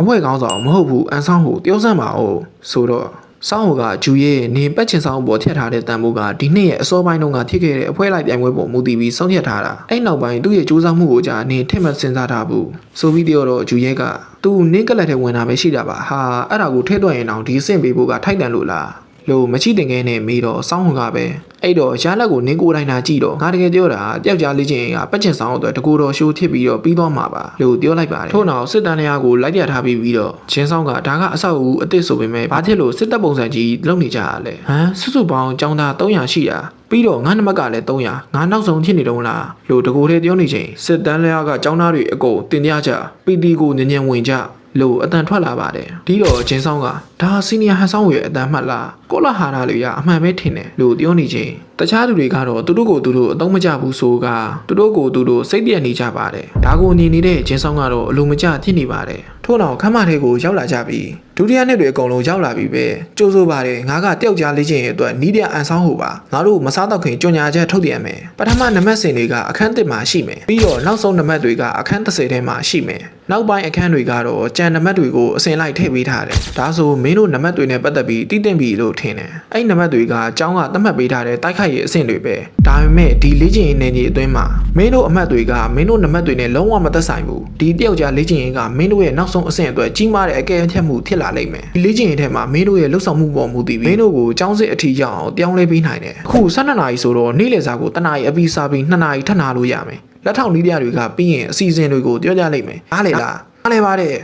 အဖွဲကောင်းဆောင်မဟုတ်ဘူးအန်ဆောင်ကိုပြောစမ်းပါဦးဆိုတော့စောင်းဟိုကဂျူရဲ့နေပတ်ချင်ဆောင်ပေါ်ထည့်ထားတဲ့တန်ဖိုးကဒီနှစ်ရဲ့အစောပိုင်းတုန်းကဖြစ်ခဲ့တဲ့အဖွဲလိုက်ပြိုင်ပွဲပေါ်မူတည်ပြီးဆုံးဖြတ်ထားတာအဲ့နောက်ပိုင်းသူ့ရဲ့စူးစမ်းမှုကိုကြာနေထက်မှတ်စဉ်းစားထားဘူးဆိုပြီးပြောတော့ဂျူရဲ့ကသူနင်းကလပ်ထဲဝင်တာပဲရှိတာပါဟာအဲ့ဒါကိုထဲသွက်ရင်တော့ဒီအဆင့်ပေးဖို့ကထိုက်တန်လို့လား လို့မချိတင်ခဲနဲ့မေးတော့စောင်းဟိုကပဲအဲ့တော့ရလက်ကိုနင်းကိုယ်တိုင်သာကြည့်တော့ငါတကယ်ပြောတာတယောက်ကြားလေးချင်းကပတ်ချင်ဆောင်အတွက်တကူတော်ရှိုးထစ်ပြီးတော့ပြီးသွားမှာပါလို့ပြောလိုက်ပါတယ်ထို့နောက်စစ်တမ်းလျာကိုလိုက်ပြထားပြီးပြီးတော့ချင်းဆောင်ကဒါကအဆောက်အဦအစ်စ်ဆိုပေမဲ့ဘာဖြစ်လို့စစ်တပ်ပုံစံကြီးလုပ်နေကြရလဲဟမ်စုစုပေါင်းចောင်းသား300ရှိတာပြီးတော့ငါနမကလည်း300ငါနောက်ဆုံးဖြစ်နေတုံးလားလို့တကူသေးပြောနေချိန်စစ်တမ်းလျာကចောင်းသားတွေအကုန်တင်ကြကြပီတီကိုညဉ့်ညံဝင်ကြလို့အတန်ထွက်လာပါတယ်ဒီတော့ချင်းဆောင်က ဒါစီနီယာဟန်ဆောင်ရဲ့အတန်မှတ်လားကောလာဟာရာတွေကအမှန်ပဲထင်တယ်လို့ပြောနေချိန်တခြားသူတွေကတော့သူတို့ကိုသူတို့အသုံးမကျဘူးဆိုကသူတို့ကိုသူတို့စိတ်ပြက်နေကြပါတယ်ဒါကိုညီနေတဲ့ချင်းဆောင်ကတော့အလိုမကျဖြစ်နေပါတယ်ထို့နောက်ခမ်းမထဲကိုရောက်လာကြပြီးဒုတိယနှစ်တွေအကုန်လုံးရောက်လာပြီးပဲကြိုးစိုးပါတယ်ငါကတယောက်ကြားလေးချင်းရဲ့အတွက်နီးတဲ့အန်ဆောင်ဟိုပါငါတို့မစားတော့ခင်ကြွညာချက်ထုတ်ပြန်မယ်ပထမနံပါတ်စင်တွေကအခန်းတစ်မှာရှိမယ်ပြီးတော့နောက်ဆုံးနံပါတ်တွေကအခန်း30ထဲမှာရှိမယ်နောက်ပိုင်းအခန်းတွေကတော့ကြံနံပါတ်တွေကိုအစင်လိုက်ထည့်ပေးထားတယ်ဒါဆိုမင်းတို့နံပါတ်တွေနဲ့ပတ်သက်ပြီးတည်တင်ပြီလို့ထင်တယ်အဲ့နံပါတ်တွေကအကြောင်းကသတ်မှတ်ပေးထားတဲ့တိုက်ခိုက်ရေးအဆင့်တွေပဲဒါပေမဲ့ဒီလေ့ကျင့်ရေးနယ်ကြီးအတွင်းမှာမင်းတို့အမှတ်တွေကမင်းတို့နံပါတ်တွေနဲ့လုံးဝမသက်ဆိုင်ဘူးဒီတယောက်ကြားလေ့ကျင့်ရေးကမင်းတို့ရဲ့နောက်ဆုံးအဆင့်အတွက်ကြီးမားတဲ့အကဲဖြတ်မှုဖြစ်လာလိမ့်မယ်ဒီလေ့ကျင့်ရေးထဲမှာမင်းတို့ရဲ့လှုပ်ဆောင်မှုပေါ်မူတည်ပြီးမင်းတို့ကိုအကြောင်းစစ်အထီးရောက်အောင်ပြောင်းလဲပေးနိုင်တယ်အခု12နာရီဆိုတော့နေ့လယ်စာကိုတနာရီအပြီးစားပြီး2နာရီထပ်နာလို့ရမယ်လက်ထောက်နီးပြတွေကပြီးရင်အစီအစဉ်တွေကိုပြောကြလိမ့်မယ်အားလေလားအားလေပါတယ်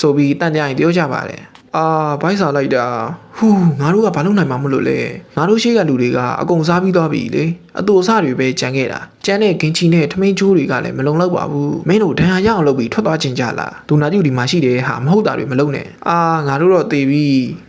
ဆိုပြီးတန်ကြရင်ပြောကြပါတယ် အာဘိုက်စာလိုက်တာ ဟူးငါတို့ကဘာလုပ်နိုင်မှာမလို့လဲငါတို့ရှိကလူတွေကအကုန်စားပြီးသွားပြီလေအတူအဆတွေပဲကြံခဲ့တာကြမ်းတဲ့ဂင်ချီနဲ့ထမင်းချိုးတွေကလည်းမလုံလောက်ပါဘူးမင်းတို့ဒဏ်ရာရအောင်လုပ်ပြီးထွက်သွားခြင်းကြလားဒူနာကျူဒီမှာရှိတယ်ဟာမဟုတ်တာတွေမလုပ်နဲ့အာငါတို့တော့တေပြီ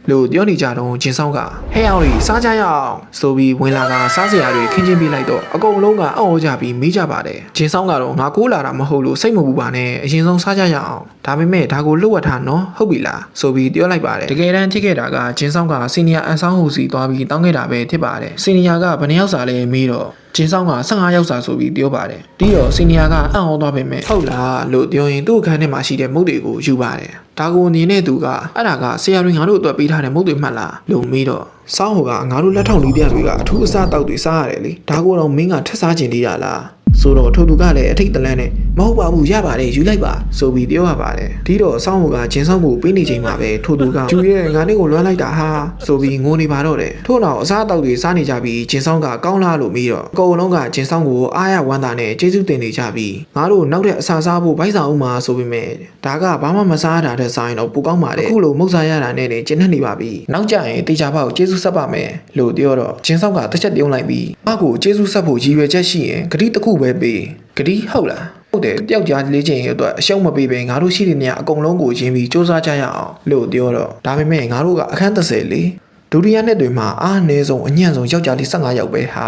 လို့ပြောနေကြတော့ဂျင်ဆောင်ကဟဲ့အောင်ကြီးစားကြရအောင်ဆိုပြီးဝင်လာကစားစရာတွေခင်းချင်းပေးလိုက်တော့အကုန်လုံးကအံ့ဩကြပြီးမေးကြပါတယ်ဂျင်ဆောင်ကတော့ငါကိုးလာတာမဟုတ်လို့စိတ်မပူပါနဲ့အရင်ဆုံးစားကြရအောင်ဒါပေမဲ့ဒါကိုလွတ်ဝတ်ထားနော်ဟုတ်ပြီလားဆိုပြီးပြောလိုက်ပါတယ်တကယ်တမ်းဖြစ်ခဲ့တာကဂျင်ဆောင်ကစီနီယာအန်ဆောင်ဟူစီသွားပြီးတောင်းခဲ့တာပဲဖြစ်ပါတယ်စီနီယာကဘယ်နှယောက်စာလဲမေးတော့ဂျင်းဆောင်က15ယောက်စာဆိုပြီးပြောပါတယ်ပြီးတော့စီနီယာကအံ့ဩသွားပေမဲ့ဟုတ်လားလို့ပြောရင်သူ့အခန်းထဲမှာရှိတဲ့မုတ်တွေကိုယူပါတယ်ဒါကိုမြင်တဲ့သူကအဲ့ဒါကဆရာတွေငါတို့အတွက်ပေးထားတဲ့မုတ်တွေမှတ်လားလို့မေးတော့စောင်းဟိုကငါတို့လက်ထောက်လေးပြတွေကအထူးအစားတောက်တွေစားရတယ်လေဒါကိုတော့မင်းကထက်စားခြင်းသေးရလား ဆိုတော့ထိုသူကလည်းအထိတ်တလန့်နဲ့မဟုတ်ပါဘူးရပါတယ်ယူလိုက်ပါဆိုပြီးပြောရပါတယ်ဒီတော့အဆောင်ဟိုကဂျင်းဆောင်ကိုပေးနေချိန်မှာပဲထိုသူကကျူရဲ့ငါနဲ့ကိုလွှမ်းလိုက်တာဟာဆိုပြီးငိုနေပါတော့တယ်ထို့နောက်အစားအသောက်တွေစားနေကြပြီးဂျင်းဆောင်ကကောင်းလားလို့ပြီးတော့အကုန်လုံးကဂျင်းဆောင်ကိုအားရဝမ်းသာနဲ့ကျေးဇူးတင်နေကြပြီးငါတို့နောက်တဲ့အစားစားဖို့ဗိုက်ဆောင်အောင်မှာဆိုပေမဲ့ဒါကဘာမှမစားရတာတဲ့ဆိုင်တော့ပူကောင်းပါတယ်အခုလိုမုတ်စားရတာနဲ့နေကျဉ်းနေပါပြီနောက်ကြရင်တေချာဖောက်ကျေးဇူးဆက်ပါမယ်လို့ပြောတော့ဂျင်းဆောင်ကတစ်ချက်ပြုံးလိုက်ပြီးငါ့ကိုကျေးဇူးဆက်ဖို့ရည်ရွယ်ချက်ရှိရင်ဂတိတစ်ခုပဲပေးဂတိဟုတ်လားဟုတ်တယ်တယောက်ကြားလေးချင်းရဲ့အတွက်အရှုံးမပေးဘဲငါတို့ရှိတဲ့နေရာအကုန်လုံးကိုရင်းပြီးစူးစမ်းကြရအောင်လို့ပြောတော့ဒါပေမဲ့ငါတို့ကအခန်း30လေဒုတိယနှစ်တွေမှာအားအနည်းဆုံးအညံ့ဆုံးယောက်ျားလေး15ယောက်ပဲဟာ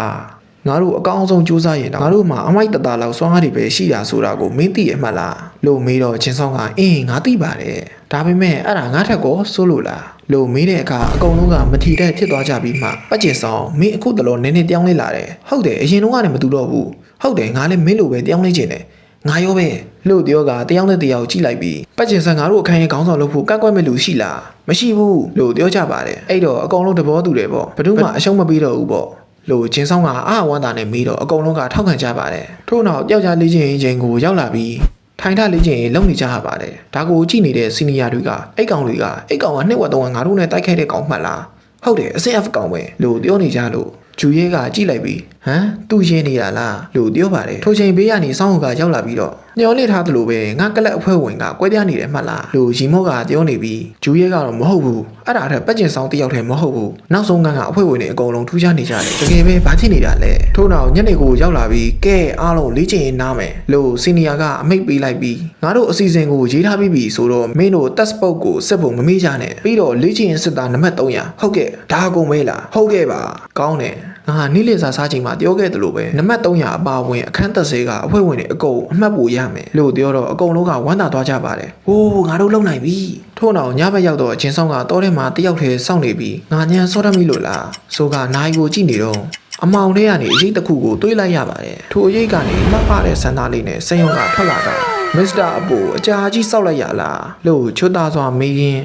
ငါတို့အကောင်းဆုံးစူးစမ်းရင်တော့ငါတို့မှာအမိုက်တတလောက်စွမ်းအားတွေပဲရှိတာဆိုတာကိုမင်းသိရမှတ်လားလို့မေးတော့ချင်းဆောင်ကအင်းငါသိပါတယ်ဒါပေမဲ့အဲ့ဒါငါထက်ကောဆိုလို့လားလို့မေးတဲ့အခါအကုန်လုံးကမထီတဲ့ဖြစ်သွားကြပြီးမှပတ်ကျင်ဆောင်မင်းအခုတလောနည်းနည်းတောင်းလေးလာတယ်ဟုတ်တယ်အရင်တော့ကလည်းမတူတော့ဘူး ဟုတ်တယ်ငါလည်းမင်းလိုပဲတောင်းလေးချင်တယ်ငါရောပဲလို့ပြောကတယောက်နဲ့တယောက်ကြည့်လိုက်ပြီးပတ်ကျင်ဆန်ငါတို့အခန်းရဲ့ခေါင်းဆောင်လုပ်ဖို့ကန့်ကွက်မဲ့လူရှိလားမရှိဘူးလို့ပြောကြပါတယ်အဲ့တော့အကုန်လုံးသဘောတူတယ်ပေါ့ဘယ်သူမှအရှုံးမပေးတော့ဘူးပေါ့လို့ဂျင်းဆောင်ကအာဝမ်းသာနဲ့မေးတော့အကုန်လုံးကထောက်ခံကြပါတယ်ထို့နောက်တယောက်ကြားလေးချင်းချင်းကိုရောက်လာပြီးထိုင်ထလေးချင်းလုံနေကြရပါတယ်ဒါကိုကြည့်နေတဲ့စီနီယာတွေကအိတ်ကောင်တွေကအိတ်ကောင်ကနှစ်ဝက်သုံးဝက်ငါတို့နဲ့တိုက်ခိုက်တဲ့ကောင်မှတ်လားဟုတ်တယ်အစင် F ကောင်ပဲလို့ပြောနေကြလို့ဂျူရဲကကြည့်လိုက်ပြီးဟမ်သူ့ရင်းနေတာလားလို့ပြောပါတယ်ထိုချိန်ဘေးကနေစောင်းဟိုကရောက်လာပြီးတော့ညှော်လစ်ထားသလိုပဲငါကလပ်အဖွဲ့ဝင်ကကွဲပြားနေတယ်မှတ်လားလို့ရီမော့ကပြောနေပြီးဂျူရဲကတော့မဟုတ်ဘူးအဲ့ဒါထက်ပတ်ကျင်ဆောင်တယောက်တည်းမဟုတ်ဘူးနောက်ဆုံးကကအဖွဲ့ဝင်တွေအကုန်လုံးထူးခြားနေကြတယ်တကယ်ပဲဘာဖြစ်နေတာလဲထို့နောက်ညနေကိုရောက်လာပြီးကဲအားလုံးလေ့ကျင့်ရေးနားမယ်လို့စီနီယာကအမိတ်ပေးလိုက်ပြီးငါတို့အစီအစဉ်ကိုရေးထားပြီးပြီဆိုတော့မင်းတို့ test book ကိုစစ်ဖို့မမေ့ကြနဲ့ပြီးတော့လေ့ကျင့်ရေးစစ်သားနံပါတ်300ဟုတ်ကဲ့ဒါအကုန်ပဲလားဟုတ်ကဲ့ပါကောင်းတယ် ငါနိလေစာစားချိန်မှာပြောခဲ့သလိုပဲနံပါတ်300အပါဝင်အခန်း30ကအဖွဲ့ဝင်တွေအကုန်အမှတ်ဖို့ရမယ်လို့ပြောတော့အကုန်လုံးကဝမ်းသာသွားကြပါတယ်။ဟိုးငါတို့လုံနိုင်ပြီ။ထို့နောက်ညဘက်ရောက်တော့အချင်းဆောင်ကတောထဲမှာတယောက်တည်းစောင့်နေပြီးငါညံစောတတ်မိလို့လား။ဆိုကနိုင်ကိုကြည့်နေတော့အမောင်ထဲကနေအရေးတစ်ခုကိုတွေးလိုက်ရပါတယ်။ထိုအရေးကနေမှတ်ပါတဲ့စန္ဒလေးနဲ့စိန်ုံကထွက်လာတာမစ္စတာအပူအကြာကြီးစောက်လိုက်ရလားလို့ချွတ်သားစွာမေးရင်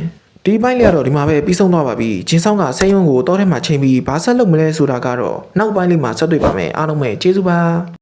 ဒီဘိုင်းလေးကတော့ဒီမှာပဲပြီးဆုံးသွားပါပြီချင်းဆောင်ကစိတ်ယုံကိုတောထဲမှာချိန်ပြီးဘာဆက်လုပ်မလဲဆိုတာကတော့နောက်ပိုင်းလေးမှာဆက်တွေ့ပါမယ်အားလုံးပဲကျေးဇူးပါ